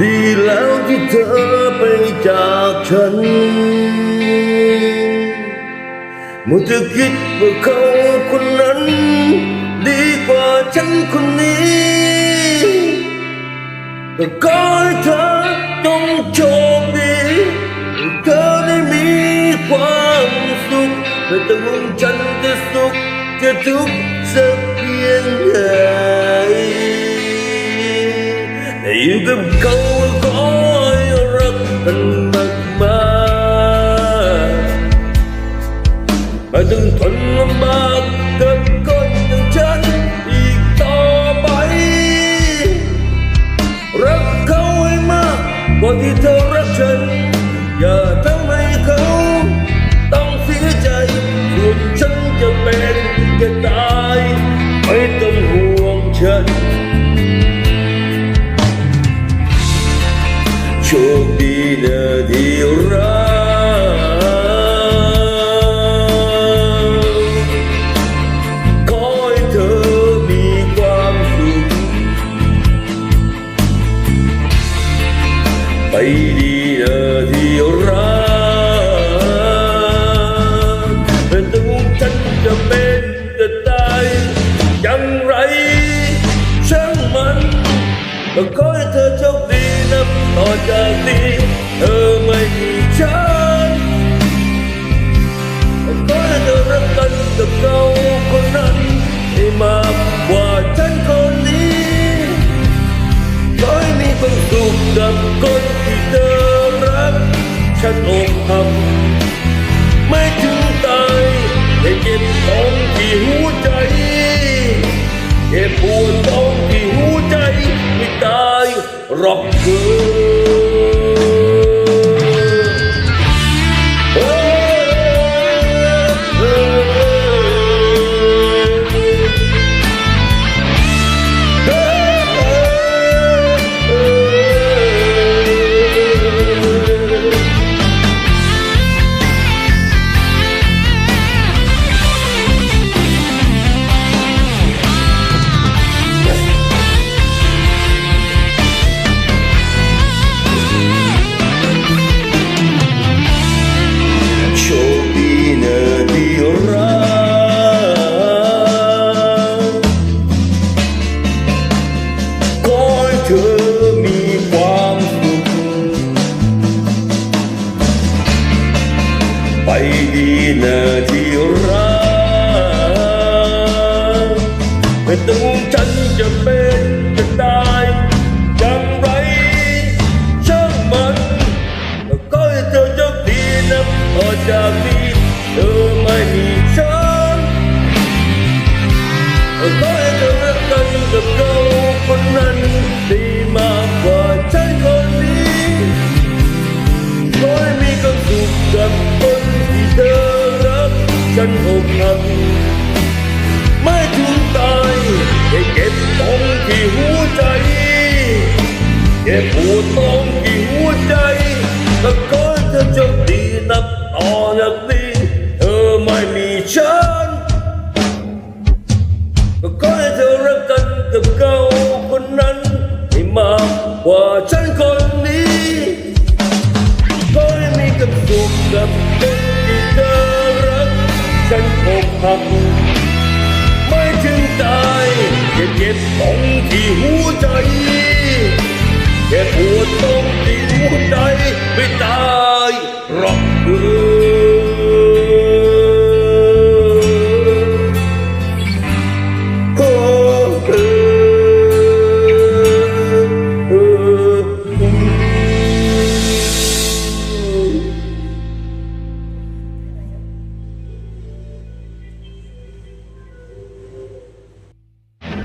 ดีแล้วที่เธอไปจากฉันมัวจะคิดว่าเขาคนนั้น ดีกว่าฉันคนนี้ก็ขอให้เธอจงโชคดีเธอได้มีความสุขไม่ต้องห่วงฉันจะสุขจะทุกข์สักเพียงใด ต่อยู่ ไปดีเออที่รักแกับคนที่เธอรัก ฉันอกหักไม่ถึงตายแต่เจ็บท้องที่หัวใจเจ็บปวดท้องที่หัวใจไม่ตายหรอกเธอ ดีนะที่รักไม่ต้องฉันจะเป็นจะตายอย่างไรช่างมันแล้วก็ให้เธอโชคดีนะพอจากนี้ เก็บปวดตรงที่หัวใจแต่ขอให้เธอโชคดีนับต่อจากนี้เธอไม่มีฉันก็ขอให้เธอรักกันกับเขาคนนั้นให้มากกว่าฉันคนนี้ขอให้มีความสุขกับคนที่เธอรัก ฉันอกหักไม่ถึงตายแค่เจ็บตรงที่หัวใจ could think